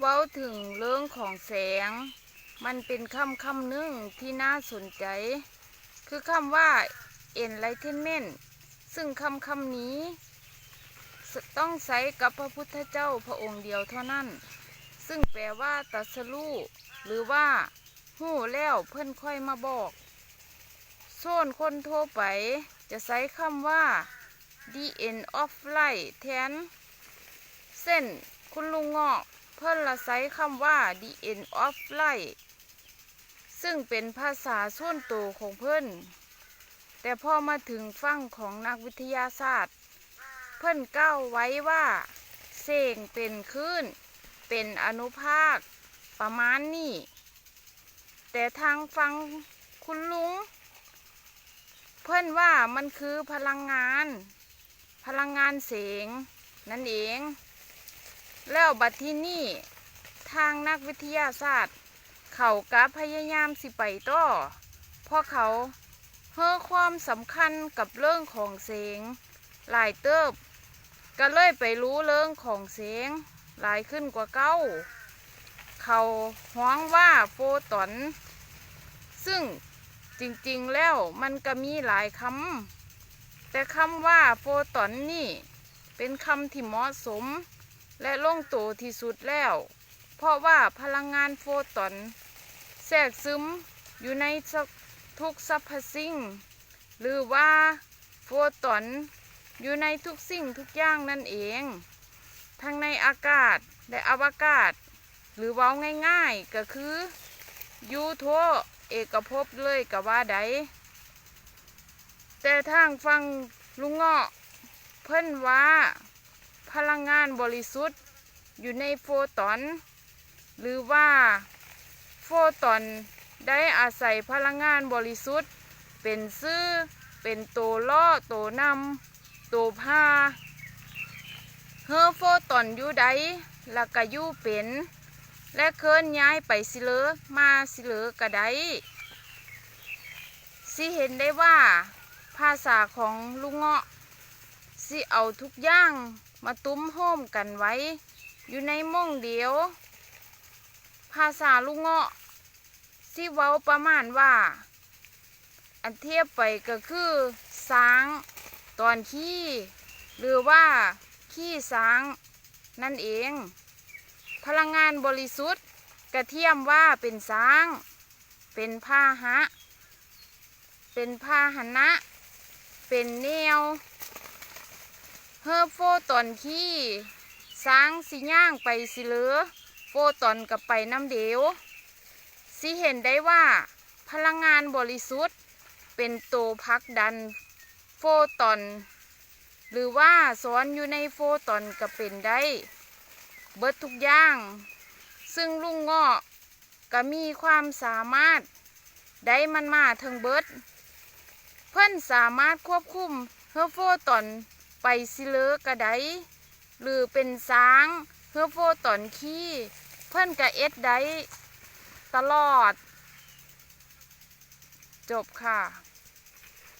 เว้าถึงเรื่องของแสง มันเป็นคำคำหนึ่งที่น่าสนใจ คือคำว่า enlightenment ซึ่งคำคำนี้ ต้องใช้กับพระพุทธเจ้าพระองค์เดียวเท่านั้น ซึ่งแปลว่าตรัสรู้หรือว่าหู้แล้วเพิ่อนค่อยมาบอกโซนคนทั่วไป จะใช้คำว่า the end of light แทน เส้นคุณลุงเงาะ เพิ่นละใช้คำว่า the end of light ซึ่งเป็นภาษาส่วนตัวของเพิ่น แต่พอมาถึงฟังของนักวิทยาศาสตร์ เพิ่นก้าวไว้ว่าเสียงเป็นคลื่น เป็นอนุภาค ประมาณนี้ แต่ทางฟังคุณลุง เพิ่อนว่ามันคือพลังงาน พลังงานเสียงนั่นเอง แล้วบัดที่นี่ทางนักวิทยาศาสตร์ เขาก็พยายามสิไปต่อเพราะเขาเฮ้อความสำคัญกับเรื่องของเสียงหลายเติบ ก็เลยไปรู้เรื่องของเสียงหลายขึ้นกว่าเก้า เขาห้องว่าโฟตอน ซึ่งจริงๆแล้วมันก็มีหลายคำแต่คำว่าโฟตอนนี่เป็นคำที่เหมาะสม และลงตัวที่สุดแล้ว เพราะว่าพลังงานโฟตอน แทรกซึมอยู่ในทุกสรรพสิ่ง หรือว่าโฟตอนอยู่ในทุกสิ่งทุกอย่างนั่นเอง ทั้งในอากาศและอวกาศ หรือเว้าง่ายๆก็คือยูโทเอกภพเลยก็ว่าได้แต่ทางฟังลุงเงาะเพิ่นว่า พลังงานบริสุทธิ์ อยู่ในโฟตอน หรือว่าโฟตอนได้อาศัยพลังงานบริสุทธิ์ เป็นซื้อเป็นตัวล่อตัวนำตัวพาเฮอโฟตอนอยู่ใดแล้วก็ยู่เป็น และเคลื่อนย้ายไปสิเลอมาสิเลอกระไดสิเห็นได้ว่าภาษาของลุงเงาะสิเอาทุกอย่าง มาตุ้มโฮมกันไว้ อยู่ในม่งเดียว ภาษาลุงเงาะสิเว้าประมาณว่า อันเทียบไปก็คือสางตอนขี้หรือว่าขี้สางนั่นเอง พลังงานบริสุทธิ์กระเทียมว่าเป็นสาง เป็นพาหะเป็นพาหนะ เป็นแนว เฮอโฟตอนขี้สร้างสิย่างไปสิเหลือ โฟตอนกับไปน้ำเดียวสิเห็นได้ว่าพลังงานบริสุทธิ์เป็นตัวพักดันโฟตอน หรือว่าซ้อนอยู่ในโฟตอนก็เป็นได้ เบิดทุกอย่าง ซึ่งลุงเงาะก็มีความสามารถได้มันมาถึงเบิด เพิ่อนสามารถควบคุมเฮอโฟตอน ไปซิเลอกระไดหรือเป็นสางเฮอโฟตอนขี้ เพื่อนกะเอ็ดได้ตลอด จบค่ะ